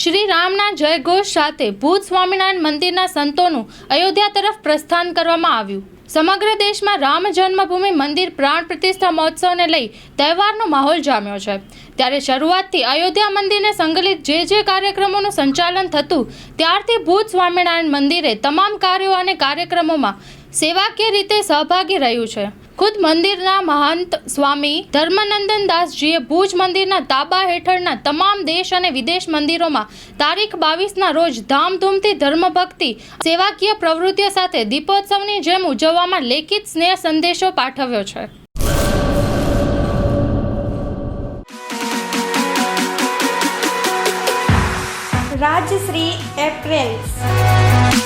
શ્રી રામના જયઘોષ સાથે ભૂત સ્વામિનારાયણ મંદિરના સંતોનું અયોધ્યા તરફ પ્રસ્થાન કરવામાં આવ્યું. સમગ્ર દેશમાં રામ જન્મભૂમિ મંદિર પ્રાણ પ્રતિષ્ઠા મહોત્સવને લઈ તહેવારનો માહોલ જામ્યો છે. ત્યારે શરૂઆતથી અયોધ્યા મંદિરને સંકલિત જે જે કાર્યક્રમોનું સંચાલન થતું, ત્યારથી ભૂત સ્વામિનારાયણ મંદિરે તમામ કાર્યો અને કાર્યક્રમોમાં સેવાકીય રીતે સહભાગી રહ્યું છે. ખુદ મંદિરના મહંત સ્વામી ધર્મનંદન દાસજીએ ભુજ મંદિરના તાબા હેઠળના તમામ દેશ અને વિદેશ મંદિરોમાં તારીખ બાવીસના રોજ ધામધૂમથી ધર્મભક્તિ, સેવાકીય પ્રવૃત્તિઓ સાથે દીપોત્સવની જેમ ઉજવવામાં લેખિત સ્નેહ સંદેશો પાઠવ્યો છે. રાજશ્રી એપ્રેલ્સ.